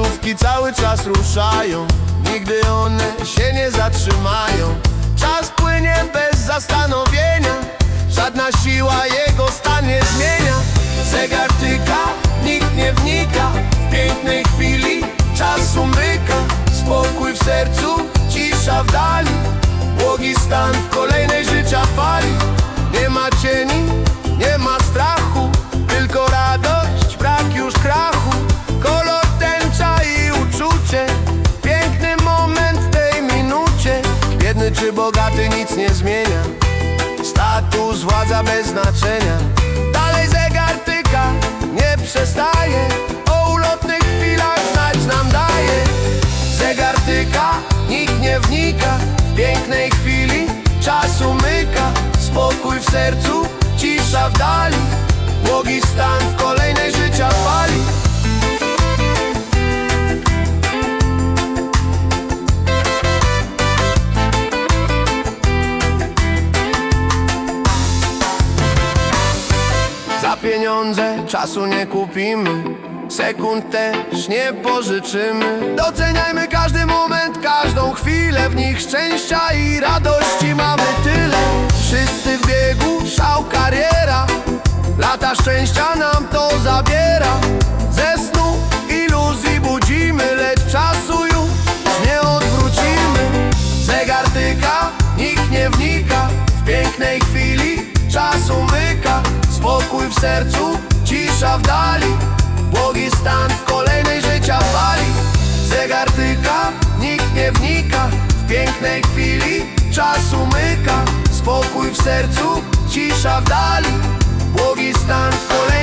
Taksówki cały czas ruszają. Nigdy one się nie zatrzymają. Czas płynie bez zastanowienia. Żadna siła jego stan nie zmienia. Zegar tyka, nikt nie wnika. W pięknej chwili czas umyka. Spokój w sercu, cisza w dali. Błogi stan w kolejnej Bogaty nic nie zmienia. Status, władza bez znaczenia. Dalej zegar tyka, nie przestaje. O ulotnych chwilach znać nam daje. Zegar tyka, nikt nie wnika. W pięknej chwili czas umyka Spokój w sercu, cisza w dali. Błogi stan pieniądze czasu nie kupimy. Sekund też nie pożyczymy. Doceniajmy każdy moment, każdą chwilę W nich szczęścia i radości mamy tyle. Wszyscy w biegu, szał, kariera. Lata szczęścia nam to zabiera. Ze snu iluzji budzimy Lecz czasu już nie odwrócimy. Zegar tyka, nikt nie wnika. W pięknej chwili czas umyka Spokój w sercu, cisza w dali. Błogi stan w kolejnej życia fali Zegar tyka, nikt nie wnika. W pięknej chwili czas umyka. Spokój w sercu, cisza w dali. Błogi stan w kolejnej